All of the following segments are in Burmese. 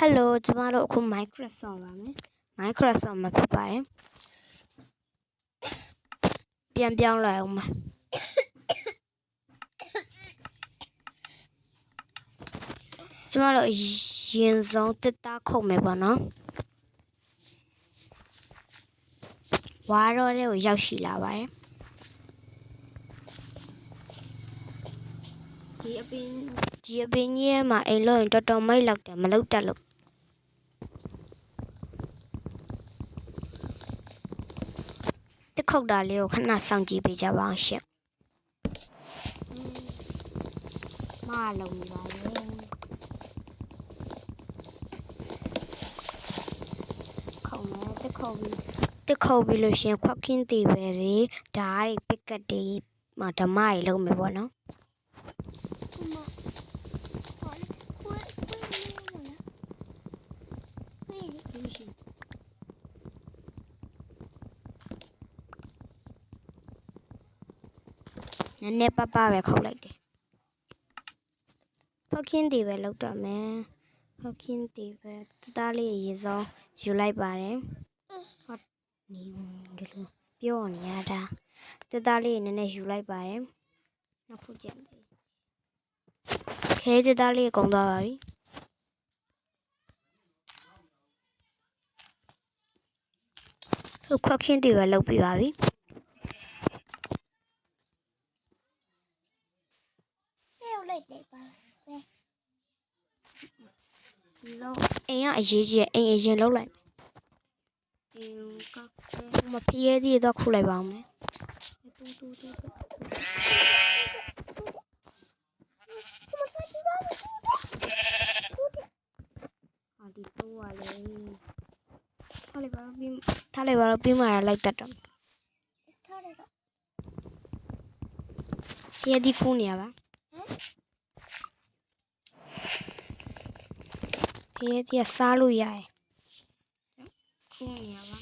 Hello ကျမတို့အခု Minecraft ဆောင်းပါမယ် Minecraft ဆောင်းမှာဖြစ်ပါတယ်ပြန်ပြောင်းလိုက်အောင်ပါကျမတို့ရင်ဆုံးတစ်သားခုတ်မယ်ပေါ့နော်ဝါတော့တဲ့ကိုရောက်ရှိလာပါတယ်ဒီအပင် ဒီအပင်ကြီးရဲ့မှာအိမ်လုံးရင်တော်တော်မိတ်လောက်တယ်မလောက်တက်လို့တစ်ခုတ်တာလေးကိုခဏစောင့်ကြည့်ပေးကြပါအောင်ရှင်။မလုံးနေပါလေ။ခုံမယ်တစ်ခုတ်ပြီးတစ်ခုတ်ပြီးလို့ရှရင်ခွက်ခင်းတည်ပဲတွေဓာတ်တွေပက်ကတ်တွေမှာဓမ္မတွေလုံးမယ်ပေါ့နော် နည်းနည်းပပပဲခုတ်လိုက်တယ်။ခွက်ခင်းတည်ပဲလောက်တော့မယ်။ခွက်ခင်းတည်ပဲတသားလေးရေစောယူလိုက်ပါတယ်။ဟုတ်နေဒီလိုပြောနေရတာတသားလေးနည်းနည်းယူလိုက်ပါတယ်။နောက်ခုကြည့်တယ်။ခဲတသားလေးကုန်သွားပါပြီ။ဟုတ်ခွက်ခင်းတည်ပဲလောက်ပြပါပြီ။ င်ကအရေးကြီးတယ်အိမ်အရင်လောက်လိုက်ဒီကမဖျဲသေးတော့ခုလိုက်ပါဦးမယ်တူတူတူအာဒီတော့ရလေထားလိုက်ပါတော့ပြီးထားလိုက်ပါတော့ပြီးမှလိုက်တတ်တော့ထားလိုက်တော့ဖျဲဒီခုနေရပါဟမ် ရဲကြီးကစားလို့ရတယ်ခုနေရပါ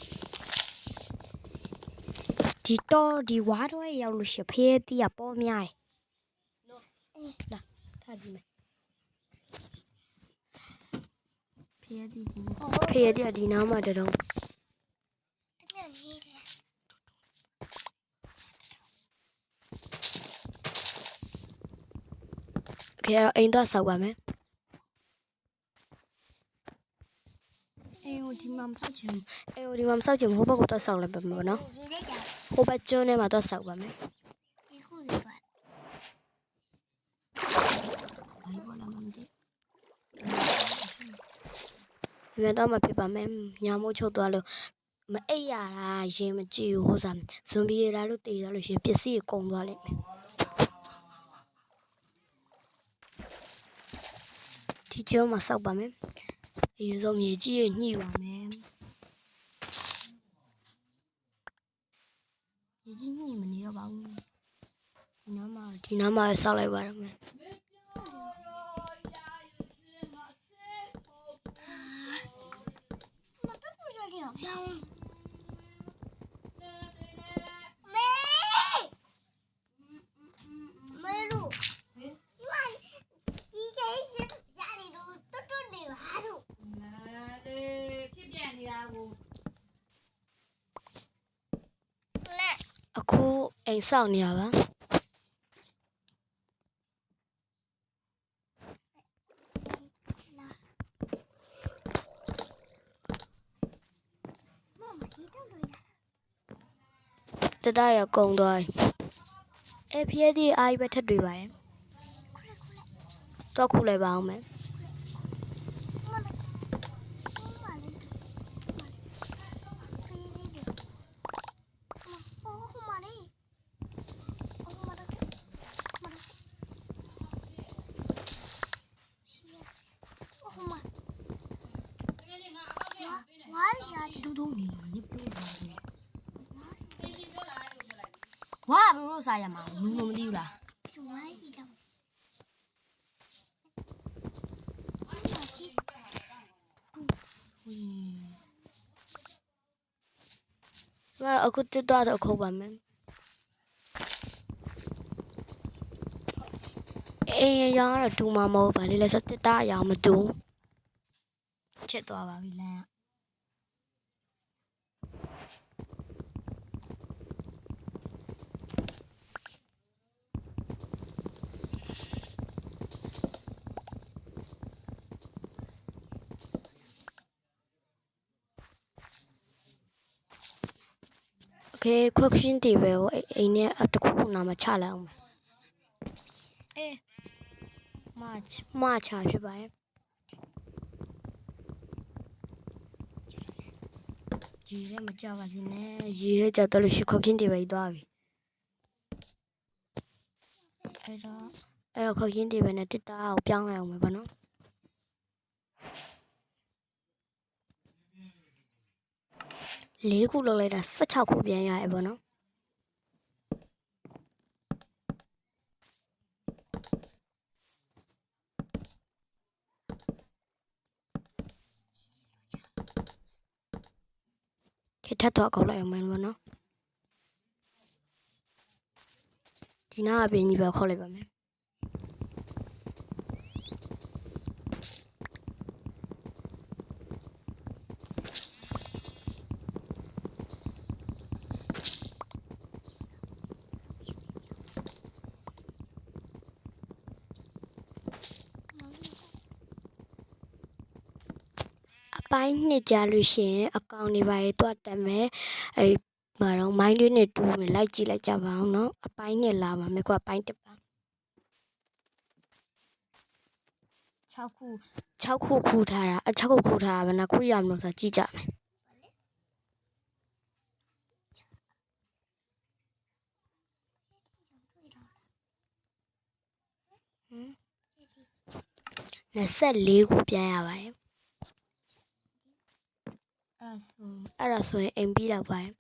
ဒီတော့ဒီဝါတော့ရောက်လို့ရှိဖရဲတီးကပေါ်များတယ်နော်အေးလာထားဒီမယ်ဖရဲတီးကြီးဖရဲတီးကဒီနားမှာတတော်တကယ်ကြီးတယ်ကဲတော့အိမ်သားဆောက်ပါမယ် မဆောက်ချင်ဘူးအေဟိုဒီမှာမဆောက်ချင်ဘူးဟိုဘက်ကိုတော့ဆောက်လိုက်ပါမယ်ပေါ့နော်ရေထဲကျဟိုဘက်ကျွန်းထဲမှာတော့ဆောက်ပါမယ်ဒီခုလေးပါဘာလို့လဲမသိဘူးမြန်တော့မဖြစ်ပါမယ်ညာမိုးချုပ်သွားလို့မအိပ်ရတာရေမကြည့်ဘူးဟိုစားဇွန်ဘီရလာလို့တေးသွားလို့ရေပစ္စည်းကိုကုန်သွားလိမ့်မယ်ဒီကျောင်းမှာစောက်ပါမယ်။အရင်ဆုံးမြေကြီးညှိပါမယ် ဒီနားမှာဆောက်လိုက်ပါရမယ်အခုအိမ်ဆောက်နေရပါ တတရကုံသွားအဲဖျဲသည့်အာရီပဲထပ်တွေ့ပါတယ်တော့ခုလိုက်ပါအောင်မယ် အစားရမှာဘူးလို့မသိဘူးလားသူမရှိတော့ငါအခုတက်တော့တော့ခုတ်ပါမယ်အေးရောင်းတော့ဒူမှာမဟုတ်ပါလေလက်စတက်တာရောင်းမဒူချက်သွားပါပြီလမ်းက ကဲ question table ကိုအိမ်နဲ့တခုခုနာမချလိုက်အောင်အေးမချမချဖြစ်ပါတယ်ရေထဲမကြပါစေနဲ့ရေထဲကြတော့လို့ရှိခုတ်ခင်းတွေပဲသွားပြီအဲ့တော့အဲ့တော့ခုတ်ခင်းတွေပဲနဲ့တစ်တာကိုပြောင်းလိုက်အောင်ပဲဗောနော် လေးခုလောက်လိုက်တာ16ခုပြန်ရရဲ့ဗောနော်ခေထပ်တော့ကောက်လိုက်အောင်မယ်ဗောနော်ဒီနာအပြင်ကြီးပဲခေါက်လိုက်ပါမယ် ပိုင်းနှစ်ကြာလို့ရှိရင်အကောင်တွေပါရေးတွတ်တက်မယ်အဲဘာတော့မိုင်းလေးနဲ့တူမယ်လိုက်ကြည့်လိုက်ကြပါအောင်နော်အပိုင်းနှစ်လာပါမယ်ကွာအပိုင်းတစ်ပါ6ခု6ခုခူထားတာအ6ခုခူထားတာဘယ်နှခုရမလို့ဆိုကြည့်ကြမယ်24ခုပြန်ရပါတယ် အဲ့ဒါဆိုအဲ့ဒါဆိုရင်အိမ်ပြီးလောက်ပါတယ်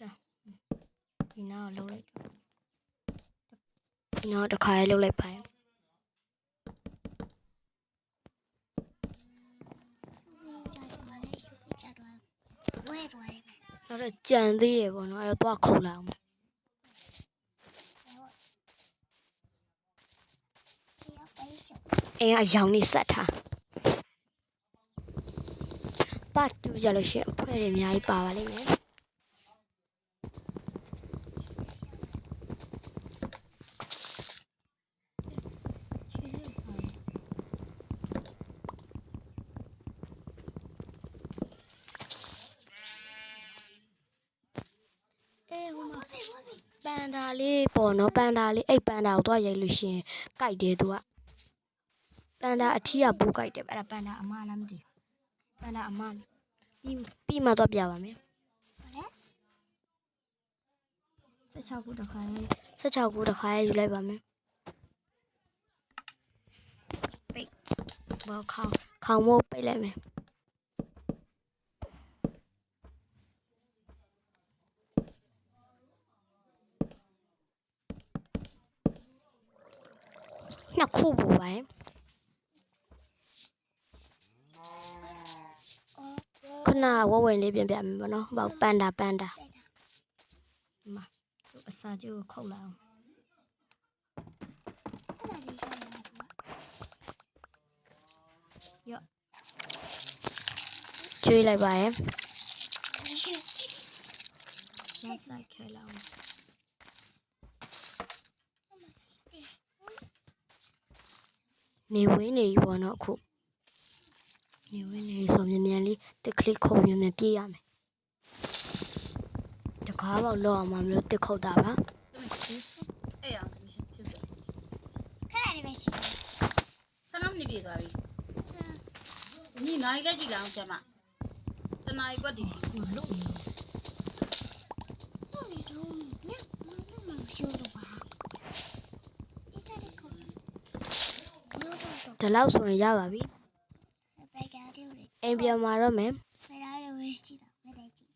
ဒါဒီနောက်လှုပ်လိုက်တော့ဒီနောက်တစ်ခါလေးလှုပ်လိုက်ပါတယ်ကြတော့ဝဲတော့တယ်နောက်တော့ကြံသေးရပေါ့နော်အဲ့တော့သွားခုတ်လိုက်အောင် တရားပေးချက် အိမ်ကအယောင်နေဆက်ထားပတ်တူကြလို့ရှိရင်အဖွဲတွေအများကြီးပါပါလိမ့်မယ်ချီလေးပါအေးဟိုမှာပန်ဒါလေးပေါ့နော်ပန်ဒါလေးအဲ့ပန်ဒါကိုသွားရိုက်လို့ရှိရင်ကြိုက်တယ်သူကပ န်ဒါအထီးကပိုးကြိုက်တယ်အဲ့ဒါပန်ဒါအမလားမသိဘူးပန်ဒါအမလေးပြီးပြီးမှတော့ပြပါမယ်16ခုတစ်ခါရေး16ခုတစ်ခါရေးယူလိုက်ပါမယ်ပိတ်ဘောခေါင်းခေါင်းမို့ပိတ်လိုက်မယ်နှစ်ခုပို့ပါတယ် ခုနကဝဝဝင်လေးပြန်ပြမယ်ပေါ့နော်ဟိုပန်ဒါပန်ဒါဒီမှာသူအစာကျိုးကိုခုတ်လိုက်အောင်အဲ့ဒါလေးရှာနေတယ်ကွာကျွေးလိုက်ပါတယ်ရဆိုင်ခဲလိုက်အောင်နေဝင်းနေပြီပေါ့နော်အခု နေဝင်းနေပြီဆိုမြန်မြန်လေးတစ်ကလစ်ခုတ်မြန်မြန်ပြေးရမယ်တကားပေါက်လောက်အောင်မမလို့တစ်ခုတ်တာပါအဲ့အောင်သူချစ်စို့ခဏလေးပဲရှိတယ်ဆနမနေပြေသွားပြီညီနိုင်လက်ကြည့်လောက်ချက်မတနာရီကွက်တီရှိဟိုလုံနေတော့လေတော့ညမမမရှိတော့ပါဒီတက်လေးကိုရောတော့တော့ဒီလောက်ဆိုရင်ရပါပြီဘယ်ကနေလဲ အိမ်ပြန်มาတော့မယ်ဘယ်လာလဲဝေးကြည့်တော့ဘယ်လိုက်ကြည့်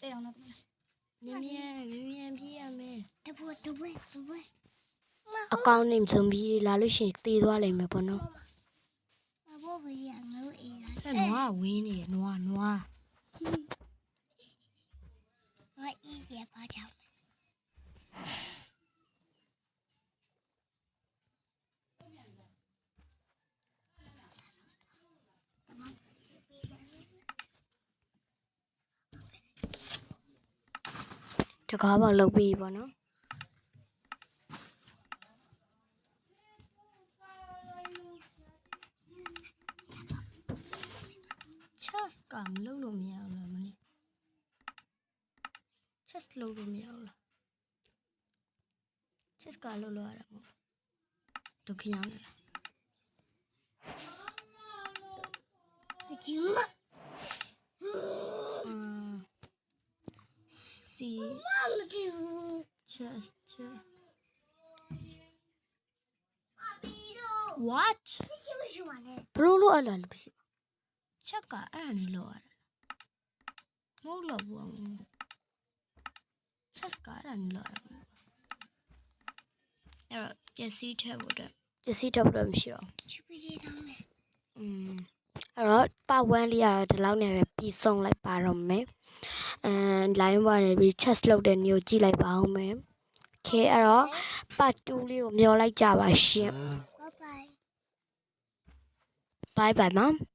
အဲ့အောင်တော့မြန်မြန်မြန်မြန်ပြေးရမယ်တပွတပွတပွအကောင့်နေစုံပြီးလာလို့ရှိရင်တည်သွားလိမ့်မယ်ပေါ့နော်မဘောဘီရငါတို့အေးလားအဲ့နွားဝင်းနေရနွားနွား တကားပါလုတ်ပြီးပေါ့နော် chess ကမလုပ်လို့မရဘူးလားမလေး chess လုပ်လို့မရဘူးလား chess ကလုပ်လို့ရတာမဟုတ်ဒုက္ခရောက်နေလားကျင်းမ อืม C မတူ chess chess ပြီးတော့ what မရှိမရှိပါနဲ့ဘလို့လို့အဲ့လိုလည်းမရှိဘူးချက်ကအဲ့ဒါနေလောက်ရတယ်မဟုတ်လို့ဘူး chess ကအဲ့ဒါနေလောက်ရတယ်အဲ့တော့ပစ္စည်းထည့်ဖို့အတွက်ပစ္စည်းထည့်ဖို့အတွက်မရှိတော့ချူပီလေးတော့မယ်อืมအဲ့တော့ပတ်ဝန်းလေးကတော့ဒီလောက်နဲ့ပဲပြီးဆုံးလိုက်ပါတော့မယ် and line ဘာနဲ့ပြီး chest လုပ်တဲ့မျိုးကြည့်လိုက်ပါဦးမယ်။ Okay အဲ့တော့ part 2လေးကိုမျှော်လိုက်ကြပါရှင်။ Bye bye. Bye bye မ